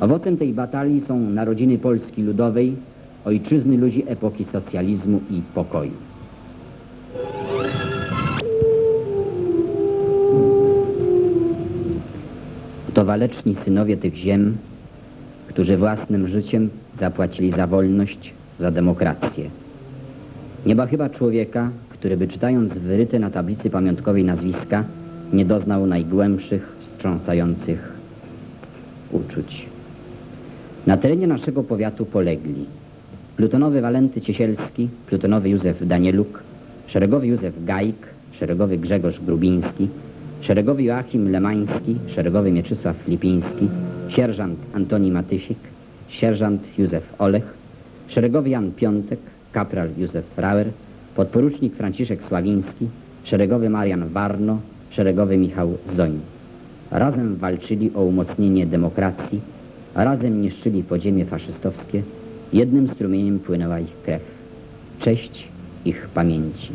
Owocem tej batalii są narodziny Polski Ludowej, ojczyzny ludzi epoki socjalizmu i pokoju. To waleczni synowie tych ziem, którzy własnym życiem zapłacili za wolność, za demokrację. Nie ma chyba człowieka, który by czytając wyryte na tablicy pamiątkowej nazwiska, nie doznał najgłębszych, wstrząsających uczuć. Na terenie naszego powiatu polegli plutonowy Walenty Ciesielski, plutonowy Józef Danieluk, szeregowy Józef Gajk, szeregowy Grzegorz Grubiński, szeregowy Joachim Lemański, szeregowy Mieczysław Lipiński, sierżant Antoni Matysik, sierżant Józef Olech, szeregowy Jan Piątek, kapral Józef Frauer, podporucznik Franciszek Sławiński, szeregowy Marian Warno, szeregowy Michał Zoń. Razem walczyli o umocnienie demokracji, a razem niszczyli podziemie faszystowskie. Jednym strumieniem płynęła ich krew. Cześć ich pamięci.